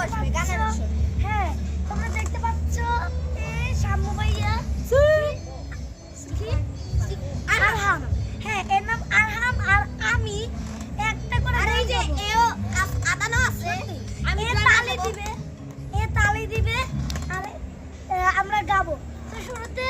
বসবে গানে হ্যাঁ তোমরা দেখতে পাচ্ছ এ শাম্মু ভাইয়া। আরহাম। হ্যাঁ এর নাম আরহাম আর আমি একটা করে আর এই যে এও আদানো আছে? আমি তালে দিবে। এ তালে দিবে। আর আমরা গাবো। তো শুরুতে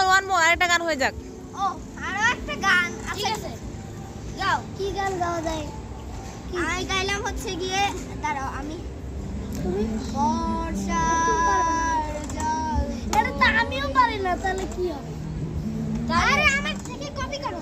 মোর ওয়ান মোর আরেকটা গান হয়ে যাক। ও আরও একটা গান আছে। গাও। কি গান গাওয়া যায় আমি গাইলাম হচ্ছে গিয়ে দাঁড়াও আমি। তুমি? বর্ষার জল। এটা তো আমিও পারি না তাহলে কি হবে? আরে আমার থেকে কপি করো।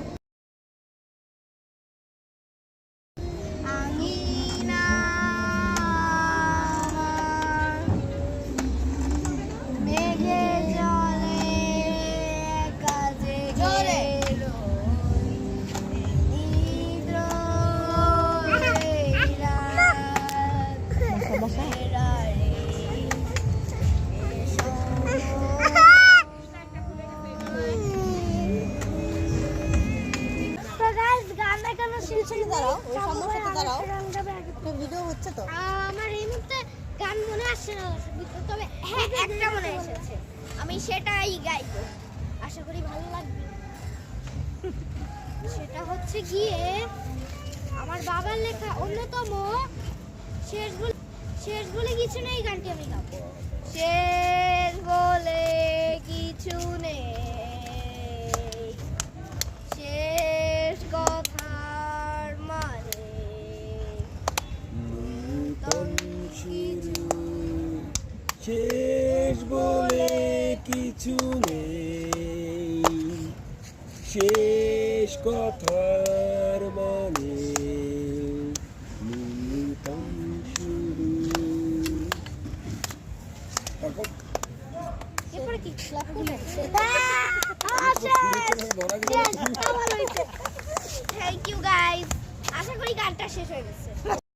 আমার এই মুহূর্তে গান মনে আসছে হ্যাঁ একটা মনে এসেছে। আমি সেটাই গাইব আশা করি ভালো লাগবে। সেটা হচ্ছে গিয়ে আমার বাবার লেখা অন্যতম শেষ বলে শেষ বলে কিছু নেই গানটি আমি গাবো। শেষ বলে কিছু নেই। শেষ কথার মানে থ্যাংক ইউ গাইস আশা করি গানটা শেষ হয়ে গেছে।